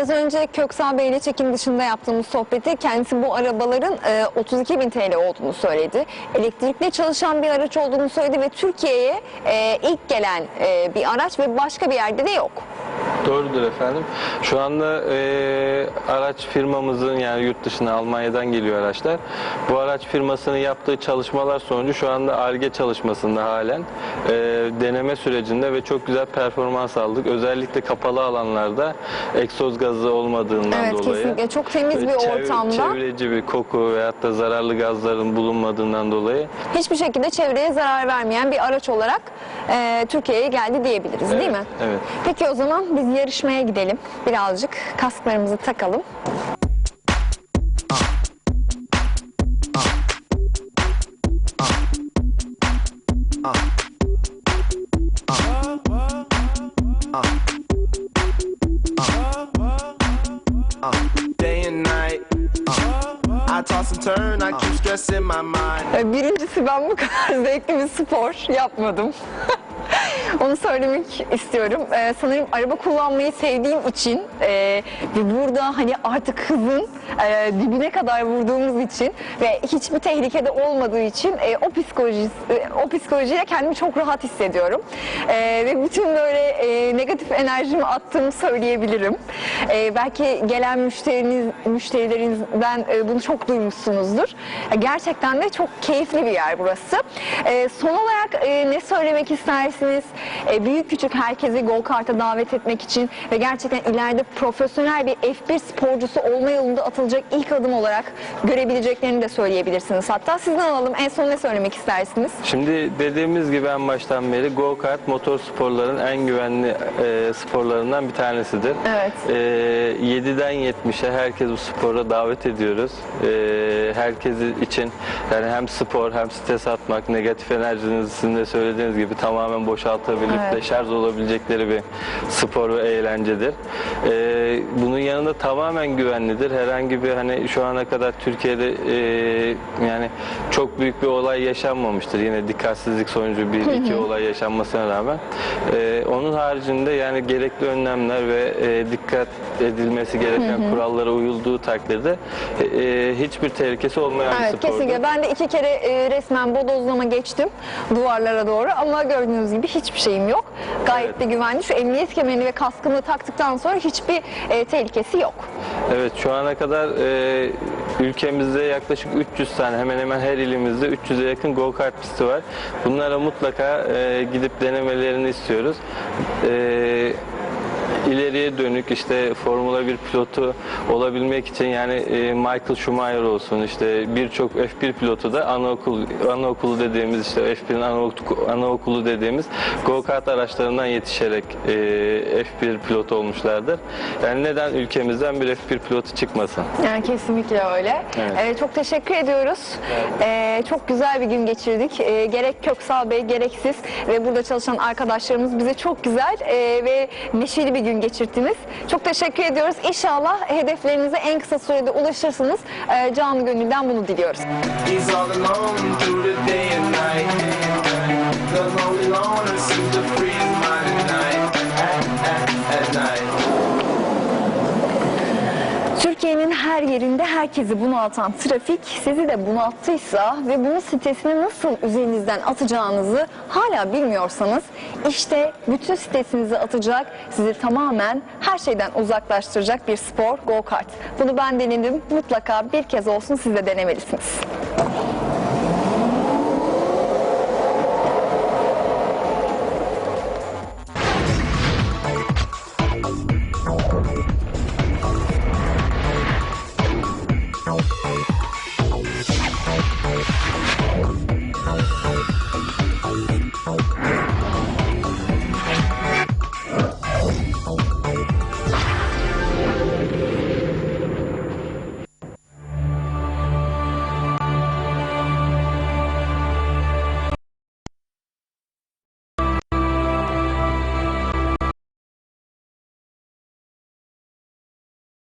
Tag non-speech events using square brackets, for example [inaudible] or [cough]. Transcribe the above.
Biraz önce Köksal Bey ile çekim dışında yaptığımız sohbeti kendisi bu arabaların e, 32 bin TL olduğunu söyledi. Elektrikli çalışan bir araç olduğunu söyledi ve Türkiye'ye e, ilk gelen e, bir araç ve başka bir yerde de yok. Doğrudur efendim. Şu anda e, araç firmamızın yani yurt dışına Almanya'dan geliyor araçlar. Bu araç firmasının yaptığı çalışmalar sonucu şu anda ARGE çalışmasında halen e, deneme sürecinde ve çok güzel performans aldık. Özellikle kapalı alanlarda egzoz gazı olmadığından Evet dolayı. kesinlikle çok temiz bir çev- ortamda Çevreci bir koku veyahut da zararlı gazların bulunmadığından dolayı hiçbir şekilde çevreye zarar vermeyen bir araç olarak e, Türkiye'ye geldi diyebiliriz değil Evet, mi? evet. Peki o zaman biz yarışmaya gidelim. Birazcık kasklarımızı takalım. Birincisi ben bu kadar [laughs] zevkli bir spor yapmadım. [laughs] Onu söylemek istiyorum. Ee, sanırım araba kullanmayı sevdiğim için e, ve burada hani artık hızın e, dibine kadar vurduğumuz için ve hiçbir tehlikede olmadığı için e, o psikoloji e, o psikolojiye kendimi çok rahat hissediyorum. E, ve bütün böyle e, negatif enerjimi attığımı söyleyebilirim. E, belki gelen müşteriniz müşterilerinizden e, bunu çok duymuşsunuzdur. E, gerçekten de çok keyifli bir yer burası. E, son olarak e, ne söylemek istersiniz? E, büyük küçük herkesi go kart'a davet etmek için ve gerçekten ileride profesyonel bir F1 sporcusu olma yolunda atılacak ilk adım olarak görebileceklerini de söyleyebilirsiniz. Hatta sizden alalım. En son ne söylemek istersiniz? Şimdi dediğimiz gibi en baştan beri go kart motor sporların en güvenli e, sporlarından bir tanesidir. Evet. E, 7'den 70'e herkes bu spora davet ediyoruz. E, herkes için yani hem spor hem stres atmak, negatif enerjinizi sizin de söylediğiniz gibi tamamen boşaltabilip Evet. de şarj olabilecekleri bir spor ve eğlencedir. E, bunun yanında tamamen güvenlidir. Herhangi bir hani şu ana kadar Türkiye'de e, yani çok büyük bir olay yaşanmamıştır. Yine dikkatsizlik sonucu bir iki olay yaşanmasına rağmen. E, onun haricinde yani gerekli önlemler ve e, dikkat edilmesi gereken kurallara uyulduğu takdirde e, e, hiçbir tehlikesi olmayan bir Evet spordur. kesinlikle. Ben de iki kere e, resmen bodozlama geçtim duvarlara doğru ama gördüğünüz gibi hiçbir şeyim yok. Gayet de güvenli. Şu emniyet kemerini ve kaskımı taktıktan sonra hiçbir e, tehlikesi yok. Evet şu ana kadar e, ülkemizde yaklaşık 300 tane hemen hemen her ilimizde 300'e yakın go kart pisti var. Bunlara mutlaka e, gidip denemelerini istiyoruz. E, ileriye dönük işte Formula 1 pilotu olabilmek için yani e, Michael Schumacher olsun işte birçok F1 pilotu da anaokul anaokulu dediğimiz işte F1'in anaokulu, anaokulu dediğimiz go kart araçlarından yetişerek e, F1 pilotu olmuşlardır. Yani neden ülkemizden bir F1 pilotu çıkmasın? Yani kesinlikle öyle. Evet. Ee, çok teşekkür ediyoruz. Ee, çok güzel bir gün geçirdik. Ee, gerek Köksal Bey gereksiz ve burada çalışan arkadaşlarımız bize çok güzel e, ve neşeli bir gün geçirttiniz. Çok teşekkür ediyoruz. İnşallah hedeflerinize en kısa sürede ulaşırsınız. Canı gönülden bunu diliyoruz. He's all her yerinde herkesi bunaltan trafik sizi de bunalttıysa ve bunun stresini nasıl üzerinizden atacağınızı hala bilmiyorsanız işte bütün stresinizi atacak, sizi tamamen her şeyden uzaklaştıracak bir spor go kart. Bunu ben denedim. Mutlaka bir kez olsun siz de denemelisiniz.